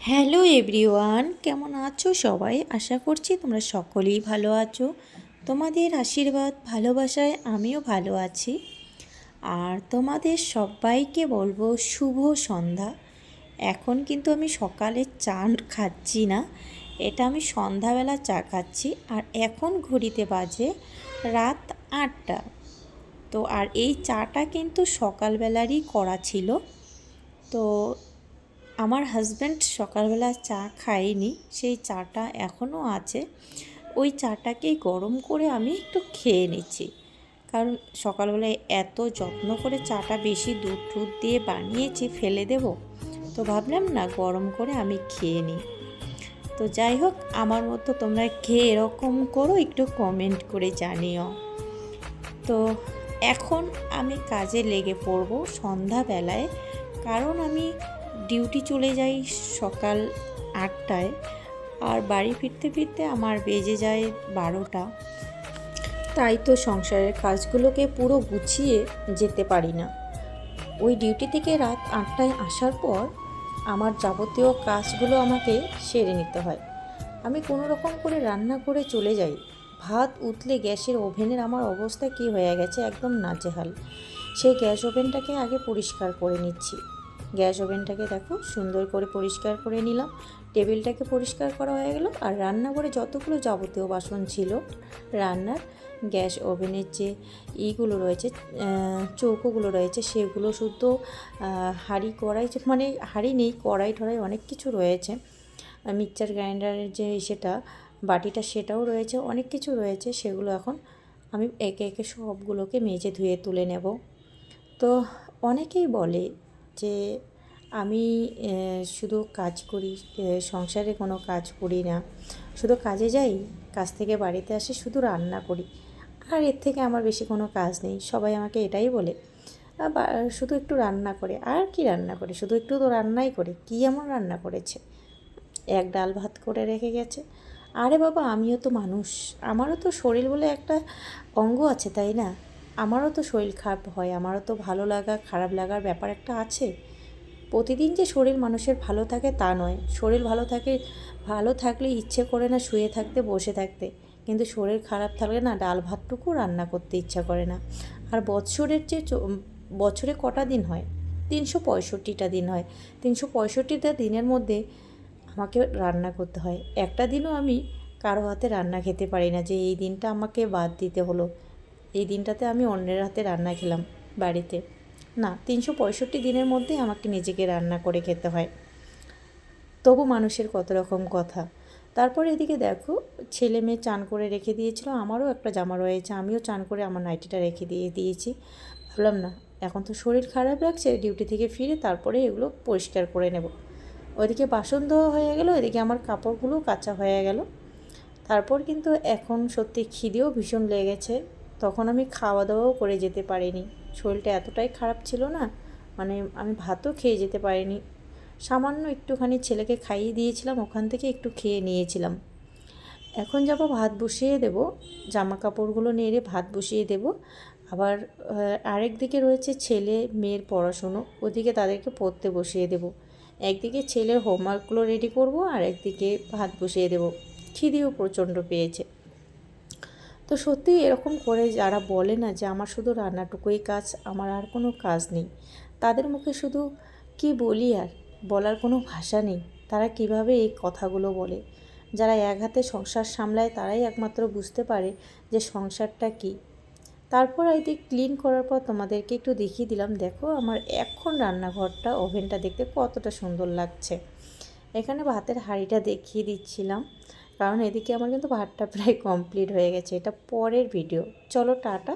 Hello everyone, কেমন আছো সবাই? আশা করছি তোমরা সকলেই ভালো আছো। তোমাদের আশীর্বাদ, ভালোবাসায় আমিও ভালো আছি। আর তোমাদের সবাইকে বলব শুভ সন্ধ্যা। এখন কিন্তু আমি সকালে চা খাচ্ছি না, এটা আমি সন্ধ্যাবেলা চা খাচ্ছি। আর এখন ঘড়িতে বাজে রাত আটটা। তো আর এই চাটা কিন্তু সকালবেলারই করা ছিল। তো আমার হাজব্যান্ড সকালবেলা চা খায়নি, সেই চাটা এখনও আছে। ওই চাটাকেই গরম করে আমি একটু খেয়ে নিচ্ছি। কারণ সকালবেলায় এত যত্ন করে চাটা বেশি দুধ টুধ দিয়ে বানিয়েছি, ফেলে দেব। তো ভাবলাম না, গরম করে আমি খেয়ে নিই। তো যাই হোক, আমার মতো তোমরা খেয়ে এরকম করো একটু কমেন্ট করে জানিও। তো এখন আমি কাজে লেগে পড়ব সন্ধ্যাবেলায়। কারণ আমি ডিউটি চলে যাই সকাল আটটায় আর বাড়ি ফিরতে ফিরতে আমার বেজে যায় বারোটা। তাই তো সংসারের কাজগুলোকে পুরো গুছিয়ে যেতে পারি না। ওই ডিউটি থেকে রাত আটটায় আসার পর আমার যাবতীয় কাজগুলো আমাকে সেরে নিতে হয়। আমি কোনো রকম করে রান্না করে চলে যাই। ভাত উতলে গ্যাসের ওভেনের আমার অবস্থা কি হয়ে গেছে একদম নাজেহাল। সেই গ্যাস ওভেনটাকে আগে পরিষ্কার করে নিচ্ছি। গ্যাস ওভেনটাকে দেখো সুন্দর করে পরিষ্কার করে নিলাম। টেবিলটাকে পরিষ্কার করা হয়ে গেল। আর রান্নাঘরে যতগুলো যাবতীয় বাসন ছিল, রান্নার গ্যাস ওভেনের যে ইগুলো রয়েছে চৌকোগুলো রয়েছে, সেগুলো শুদ্ধ হাঁড়ি কড়াই মানে হাঁড়ি নেই, কড়াই টড়াই অনেক কিছু রয়েছে। মিক্সচার গ্রাইন্ডারের যে সেটা, বাটিটা সেটাও রয়েছে, অনেক কিছু রয়েছে, সেগুলো এখন আমি একে একে সবগুলোকে মেজে ধুয়ে তুলে নেব। তো অনেকেই বলে যে আমি শুধু কাজ করি সংসারে কোনো কাজ করি না। শুধু কাজে যাই, কাজ থেকে বাড়িতে আসি, শুধু রান্না করি। আর এর থেকে আমার বেশি কোনো কাজ নেই, সবাই আমাকে এটাই বলে। শুধু একটু রান্না করে। আর কি রান্না করে? শুধু একটু তো রান্নাই করে। কী এমন রান্না করেছে? এক ডাল ভাত করে রেখে গেছে। আরে বাবা, আমিও তো মানুষ। আমারও তো শরীর বলে একটা অঙ্গ আছে, তাই না? আমারও তো শরীর খারাপ হয়, আমারও তো ভালো লাগা, খারাপ লাগার ব্যাপার একটা আছে। প্রতিদিন যে শরীর মানুষের ভালো থাকে তা নয়। শরীর ভালো থাকে, ভালো থাকলে ইচ্ছে করে না শুয়ে থাকতে, বসে থাকতে। কিন্তু শরীর খারাপ থাকলে না ডাল ভাতটুকু রান্না করতে ইচ্ছা করে না। আর বছরের যে বছরে কটা দিন হয়? তিনশো পঁয়ষট্টিটা দিন হয়। তিনশো পঁয়ষট্টিটা দিনের মধ্যে আমাকে রান্না করতে হয়। একটা দিনও আমি কারও হাতে রান্না খেতে পারি না যে এই দিনটা আমাকে বাদ দিতে হলো। এই দিনটাতে আমি অন্যের হাতে রান্না খেলাম বাড়িতে। না, তিনশো পঁয়ষট্টি দিনের মধ্যে আমাকে নিজেকে রান্না করে খেতে হয়। তবু মানুষের কত রকম কথা। তারপর এদিকে দেখো, ছেলে মেয়ে চান করে রেখে দিয়েছিল, আমারও একটা জামা রয়েছে, আমিও চান করে আমার নাইটিটা রেখে দিয়ে দিয়েছি। ভাবলাম, না, এখন তো শরীর খারাপ লাগছে, ডিউটি থেকে ফিরে তারপরে এগুলো পরিষ্কার করে নেব। ওইদিকে বাসন ধোয়া হয়ে গেল এদিকে আমার কাপড়গুলো কাঁচা হয়ে গেল। তারপর কিন্তু এখন সত্যি খিদেও ভীষণ লেগেছে। তখন আমি খাওয়া দাওয়াও করে যেতে পারিনি। শরীরটা এতটাই খারাপ ছিল না মানে আমি ভাতও খেয়ে যেতে পারিনি। সামান্য একটুখানি ছেলেকে খাইয়ে দিয়েছিলাম, ওখান থেকে একটু খেয়ে নিয়েছিলাম। এখন যাব ভাত বসিয়ে দেব জামা কাপড়গুলো নেড়ে ভাত বসিয়ে দেব। আবার আরেক দিকে রয়েছে ছেলে মেয়ের পড়াশুনো, ওদিকে তাদেরকে পড়তে বসিয়ে দেব। একদিকে ছেলের হোমওয়ার্কগুলো রেডি করব, আর একদিকে ভাত বসিয়ে দেব। খিদেও প্রচণ্ড পেয়েছে। তো সত্যি এরকম করে যারা বলে না যে আমার শুধু রান্নাটুকুই কাজ, আমার আর কোনো কাজ নেই, তাদের মুখে শুধু কি বলি আর? বলার কোনো ভাষা নেই। তারা কীভাবে এই কথাগুলো বলে? যারা এক হাতে সংসার সামলায়, তারাই একমাত্র বুঝতে পারে যে সংসারটা কী। তারপর দিক ক্লিন করার পর তোমাদেরকে একটু দেখিয়ে দিলাম। দেখো আমার এখন রান্নাঘরটা ওভেনটা দেখতে কতটা সুন্দর লাগছে। এখানে ভাতের হাঁড়িটা দেখিয়ে দিচ্ছিলাম। কারণ এদিকে আমার কিন্তু ভাতটা প্রায় কমপ্লিট হয়ে গেছে। এটা পরের ভিডিও চলো টাটা।